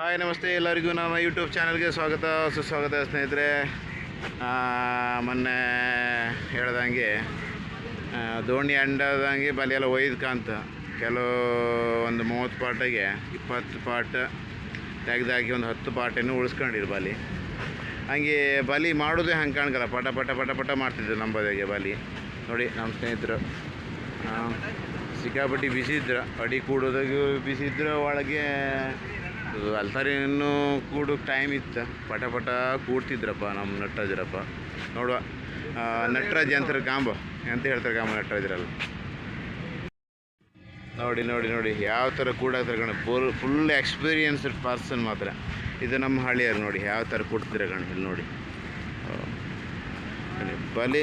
Hi, ನಮಸ್ತೆ ಎಲ್ಲರಿಗೂ. ನಮ್ಮ ಯೂಟ್ಯೂಬ್ ಚಾನಲ್ಗೆ ಸ್ವಾಗತ, ಸುಸ್ವಾಗತ ಸ್ನೇಹಿತರೆ. ಮೊನ್ನೆ ಹೇಳ್ದಂಗೆ ದೋಣಿ ಅಂಡದಂಗೆ ಬಲಿ ಎಲ್ಲ ಒಯ್ದು ಕಾಂತ. ಕೆಲವು ಒಂದು ಮೂವತ್ತು ಪಾಟಿಗೆ ಇಪ್ಪತ್ತು ಪಾಟ್ ತೆಗ್ದಾಕಿ ಒಂದು ಹತ್ತು ಪಾಟನ್ನು ಉಳಿಸ್ಕೊಂಡಿರು ಬಲಿ. ಹಂಗೆ ಬಲಿ ಮಾಡೋದೇ ಹಂಗೆ ಕಾಣ್ಕಲ್ಲ. ಪಟ ಪಟ ಪಟ ಪಟ ಮಾಡ್ತಿದ್ರು ನಮ್ಮ ಬದಿಗೆ ಬಲಿ. ನೋಡಿ, ನಮ್ಮ ಸ್ನೇಹಿತರು. ಸಿಕ್ಕಾಪಟ್ಟಿ ಬಿಸಿ ಇದ್ರು. ಅಡಿ ಕೂಡೋದಾಗೂ ಬಿಸಿ ಒಳಗೆ ಅಲ್ತಾರಿನೂ ಕೂಡ ಟೈಮ್ ಇತ್ತು. ಪಟ ಪಟ ಕೂಡ್ತಿದ್ರಪ್ಪ ನಮ್ಮ ನಟರಾಜರಪ್ಪ. ನೋಡುವ. ನಟರಾಜ ಅಂತಾರೆ ಕಾಂಬ? ಅಂತ ಹೇಳ್ತಾರೆ ಕಾಂಬ ನಟರಾಜರಲ್ಲ? ನೋಡಿ ನೋಡಿ ನೋಡಿ. ಯಾವ ಥರ ಕೂಡಾಕ್ತಾರೆ ಕಣ. ಫುಲ್ ಫುಲ್ ಎಕ್ಸ್ಪೀರಿಯನ್ಸ್ಡ್ ಪರ್ಸನ್ ಮಾತ್ರ. ಇದು ನಮ್ಮ ಹಳ್ಳಿಯರು ನೋಡಿ. ಯಾವ ಥರ ಕೂಡ್ತಿರ ಕಣ ಇಲ್ಲಿ ನೋಡಿ. ಬಲಿ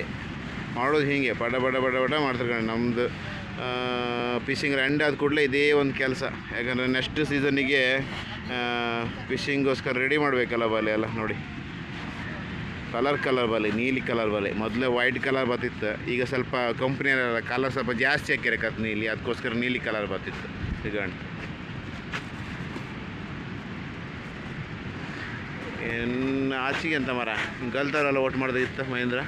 ಮಾಡೋದು ಹೀಗೆ. ಪಡ ಬಡ ಬಡ ಬಡ ಮಾಡ್ತಾರೆ ಕಣ. ನಮ್ಮದು ಫಿಶಿಂಗ್ ರೆಂಡ್ ಆದ ಕೂಡಲೇ ಇದೇ ಒಂದು ಕೆಲಸ. ಯಾಕಂದರೆ ನೆಕ್ಸ್ಟ್ ಸೀಸನಿಗೆ ಫಿಶಿಂಗೋಸ್ಕರ ರೆಡಿ ಮಾಡಬೇಕಲ್ಲ ಬಲೆ ಎಲ್ಲ ನೋಡಿ. ಕಲರ್ ಕಲರ್ ಬಲೆ, ನೀಲಿ ಕಲರ್ ಬಲೆ. ಮೊದಲೇ ವೈಟ್ ಕಲರ್ ಬರ್ತಿತ್ತು. ಈಗ ಸ್ವಲ್ಪ ಕಂಪ್ನಿಯಲ್ಲ ಕಲರ್ ಸ್ವಲ್ಪ ಜಾಸ್ತಿ ಹಾಕ್ಯಾರೆ ನೀಲಿ. ಅದಕ್ಕೋಸ್ಕರ ನೀಲಿ ಕಲರ್ ಬರ್ತಿತ್ತು. ಈಗ ಇನ್ನು ಆಚೆಗೆ ಅಂತ ಮರ ಗಲ್ತಾರಲ್ಲ ಓಟ್ ಮಾಡ್ದಾಗಿತ್ತು ಮಹೇಂದ್ರ?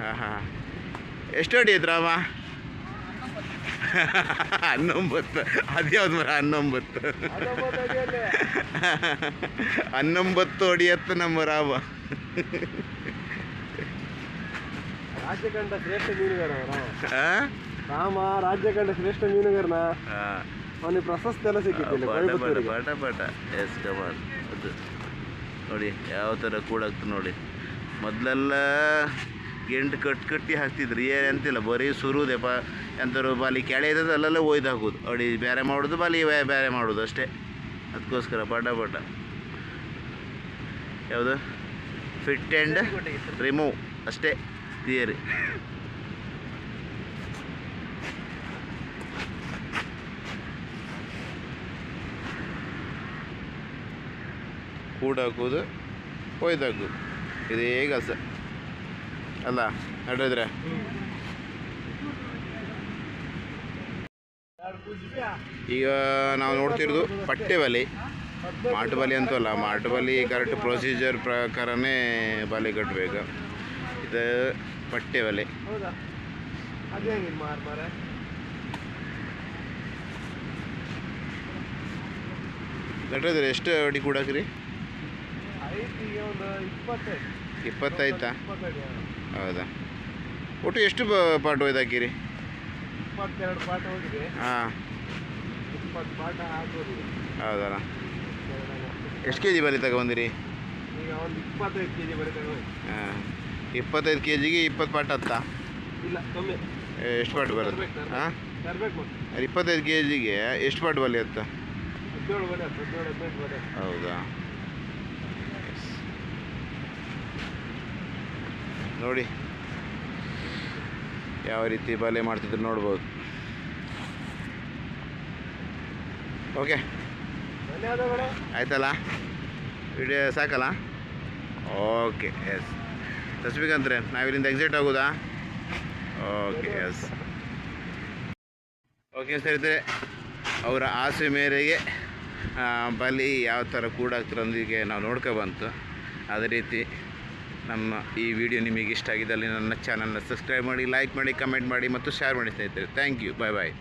ಹಾಂ ಹಾಂ ಎಷ್ಟು ಅವ? ಹನ್ನೊಂಬತ್ತು. ಅದ್ಯಾವ್ದು ಮರ ಹನ್ನೊಂಬತ್ತು ಹನ್ನೊಂಬತ್ತು ಅಡಿಯತ್ತು ನಮ್ಮ ರಾವ ರಾಜ್ಯಕಂಡ ಶ್ರೇಷ್ಠ ಮೀನುಗಾರ ರಾಮ ಆ? ರಾಮ ರಾಜ್ಯಕಂಡ ಶ್ರೇಷ್ಠ ಮೀನುಗಾರನ. ಅವನಿಗೆ ಪ್ರಶಸ್ತಿ ಎಲ್ಲ ಸಿಕ್ಕಿತ್ತು ಪಟ ಪಟ ಎಸ್ ಕಮಾನ್ ಅದು. ನೋಡಿ ಯಾವ ಥರ ಕೂಡ ನೋಡಿ. ಮೊದಲೆಲ್ಲ ಗೆಂಟು ಕಟ್ ಕಟ್ಟಿ ಹಾಕ್ತಿದ್ರು. ಏನು ಅಂತಿಲ್ಲ, ಬರೀ ಸುರುದೆ ಪ ಎಂಥವ್ರು ಬಾಲಿ ಕೆಳೆ ಇದ್ದದ್ದು ಅಲ್ಲೆಲ್ಲ ಒಯ್ದು ಹಾಕೋದು. ಅಡಿ ಬೇರೆ ಮಾಡೋದು, ಬಾಲಿ ಬೇರೆ ಮಾಡೋದು ಅಷ್ಟೇ. ಅದಕ್ಕೋಸ್ಕರ ಪಟ ಪಟ. ಯಾವುದು? ಫಿಟ್ ಆ್ಯಂಡ್ ರಿಮೂವ್ ಅಷ್ಟೇ ಥಿಯರಿ ಕೂಡ ಹಾಕೋದು ಒಯ್ದು ಹಾಕೋದು ಇದೇ ಕೆಲಸ ಅಲ್ಲ, ನಡೆದ್ರೆ. ಈಗ ನಾವು ನೋಡ್ತಿರೋದು ಬಲಿ ಮಾಟು ಬಲಿ ಅಂತೂ ಅಲ್ಲ ಮಾಟು ಬಲಿ ಕರೆಕ್ಟ್ ಪ್ರೊಸೀಜರ್ ಪ್ರಕಾರನೇ ಬಲಿ ಕಟ್ಟಬೇಕು ಇದು ಪಟ್ಟೆ ಬಲಿ ಹೌದಾ ಅದೇ ಹೆಂಗೆ ಮಾರ್ ಮಾರ ನಡ್ರಿದ್ರೆ ಎಷ್ಟು ಅಡಿ ಕೂಡಕ್ರಿ? ಒಂದು ಇಪ್ಪತ್ತೈದು. ಇಪ್ಪತ್ತೈತಾ ಹೌದಾ? ಒಟ್ಟು ಎಷ್ಟು ಪಾಟ್ ಒಯ್ದು ಹಾಕಿರಿ ಇಪ್ಪತ್ತೆರಡು ಪಾಠ ಹೋಗಿದೆ ಹಾಂ. ಇಪ್ಪತ್ತು ಹಾಕೋದಿದೆ ಹೌದಲ್ಲ ಎಷ್ಟು ಕೆ ಜಿ ಬಲಿ ತಗೊಂಡಿರಿ? ಈಗ ಒಂದು ಇಪ್ಪತ್ತೈದು ಕೆ ಜಿ ಹಾಂ. ಇಪ್ಪತ್ತೈದು ಕೆ ಜಿಗೆ ಇಪ್ಪತ್ತು ಪಾಟ್ ಹತ್ತಾ ಇಲ್ಲ ಕಮ್ಮಿ. ಎಷ್ಟು ಪಾಟ್ ಬರುತ್ತೆ? ಹಾಂ? ಇಪ್ಪತ್ತೈದು ಕೆ ಜಿಗೆ ಎಷ್ಟು ಪಾಟ್ ಬಲಿ ಹತ್ತ ಹದಿನೇಳು ಬರೀ ಹೌದಾ? ನೋಡಿ ಯಾವ ರೀತಿ ಬಲೆ ಮಾಡ್ತಿದ್ರು ನೋಡ್ಬೋದು. ಓಕೆ. ಆಯ್ತಲ್ಲ? ವಿಡಿಯೋ ಸಾಕಲ್ಲ? ಓಕೆ ಎಸ್ ತಸ್ಬೇಕಂದ್ರೆ ನಾವಿಲ್ಲಿಂದ ಎಕ್ಸಿಟ್ ಆಗೋದಾ? ಓಕೆ ಎಸ್ ಓಕೆ ಸ್ನೇಹಿತರೆ ಅವರ ಆಸೆ ಮೇರೆಗೆ ಬಲಿ ಯಾವ ಥರ ಕೂಡಾಗ್ತಿರೋದಿಗೆ ನಾವು ನೋಡ್ಕೊಬಂತು ಅದೇ ರೀತಿ ನಮ್ಮ ಈ ವಿಡಿಯೋ ನಿಮಗೆ ಇಷ್ಟ ಆಗಿದ್ದಲ್ಲಿ ನನ್ನ ಚಾನಲ್ನ ಸಬ್ಸ್ಕ್ರೈಬ್ ಮಾಡಿ ಲೈಕ್ ಮಾಡಿ ಕಮೆಂಟ್ ಮಾಡಿ, ಮತ್ತು ಶೇರ್ ಮಾಡಿ ಸ್ನೇಹಿತರೆ. Thank you bye bye